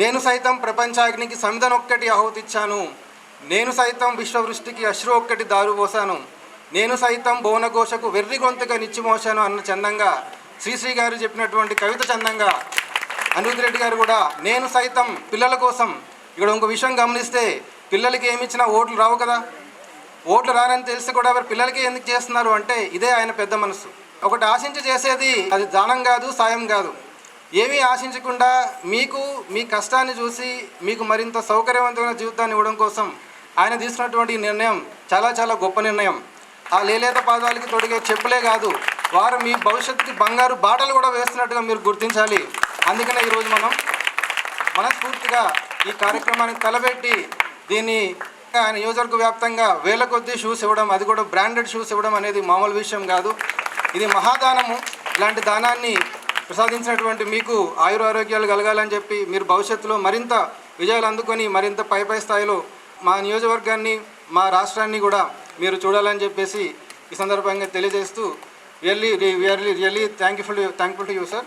నేను సైతం ప్రపంచాగ్నికి సమిధనొక్కటి ఆహుతిచ్చాను. నేను సైతం విశ్వవృష్టికి అశ్రు ఒక్కటి దారు పోసాను. నేను సైతం భువనఘోషకు వెర్రి గొంతుగా నిచ్చిమోశాను అన్న చందంగా శ్రీశ్రీ గారు చెప్పినటువంటి కవిత చందంగా అనిరుద్ధ్ రెడ్డి గారు కూడా నేను సైతం పిల్లల కోసం ఇక్కడ ఇంకో విషయం గమనిస్తే పిల్లలకి ఏమి ఇచ్చినా ఓట్లు రావు కదా. ఓట్లు రానని తెలిసి కూడా వారి పిల్లలకి ఎందుకు చేస్తున్నారు అంటే ఇదే ఆయన పెద్ద మనసు. ఒకటి ఆశించి చేసేది అది దానం కాదు సాయం కాదు. ఏమీ ఆశించకుండా మీకు మీ కష్టాన్ని చూసి మీకు మరింత సౌకర్యవంతమైన జీవితాన్ని ఇవ్వడం కోసం ఆయన తీసుకున్నటువంటి నిర్ణయం చాలా చాలా గొప్ప నిర్ణయం. ఆ లేలేత పాదాలకి తొడిగే చెప్పులే కాదు వారు మీ భవిష్యత్తుకి బంగారు బాటలు కూడా వేస్తున్నట్టుగా మీరు గుర్తించాలి. అందుకనే ఈరోజు మనం మనస్ఫూర్తిగా ఈ కార్యక్రమాన్ని తలపెట్టి దీన్ని ఆయన నియోజకవర్గ వ్యాప్తంగా వేల కొద్దీ షూస్ ఇవ్వడం అది కూడా బ్రాండెడ్ షూస్ ఇవ్వడం అనేది మామూలు విషయం కాదు. ఇది మహాదానము. ఇలాంటి దానాన్ని ప్రసాదించినటువంటి మీకు ఆయుర ఆరోగ్యాలు కలగాలని చెప్పి మీరు భవిష్యత్తులో మరింత విజయాలు అందుకొని మరింత పై పై స్థాయిలో మా నియోజకవర్గాన్ని మా రాష్ట్రాన్ని కూడా మీరు చూడాలని చెప్పేసి ఈ సందర్భంగా తెలియజేస్తూ really really really thank you thankful to you sir